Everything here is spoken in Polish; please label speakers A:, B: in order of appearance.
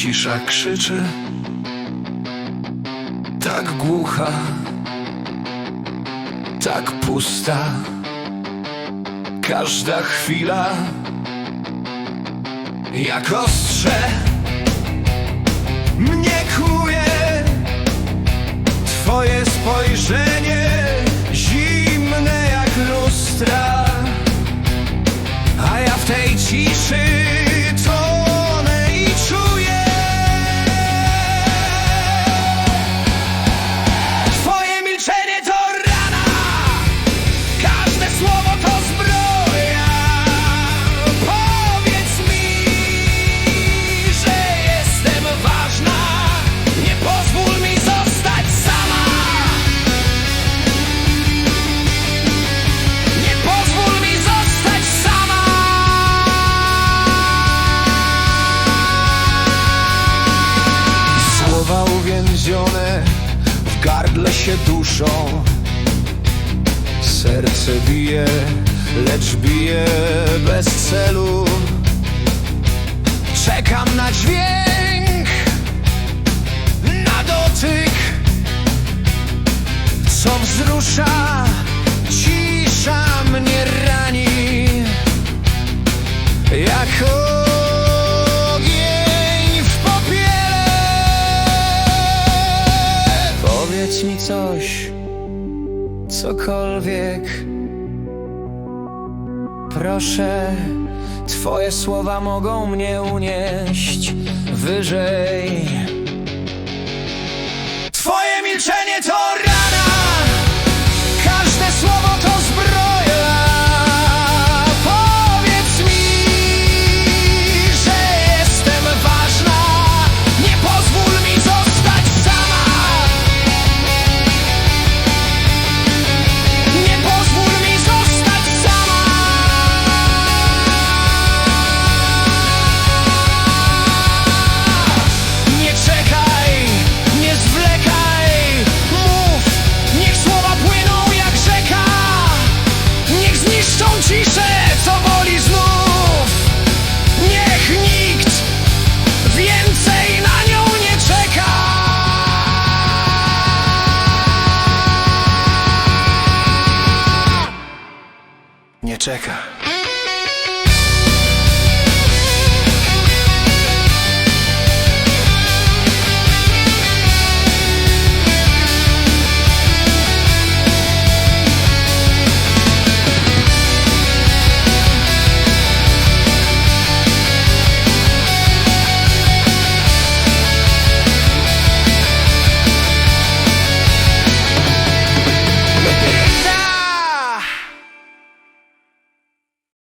A: cisza krzyczy. Tak głucha. Tak pusta. Każda chwila. Jak ostrze. Mnie kłuje Twoje spojrzenie Zimne jak lustra. A ja w tej ciszy uwięzione w gardle się duszą. Serce bije, lecz bije bez celu. Czekam na dźwięk, na dotyk. Co wzrusza, cisza mnie rani. Jak Powiedz mi coś, cokolwiek. Proszę, twoje słowa mogą mnie unieść wyżej czeka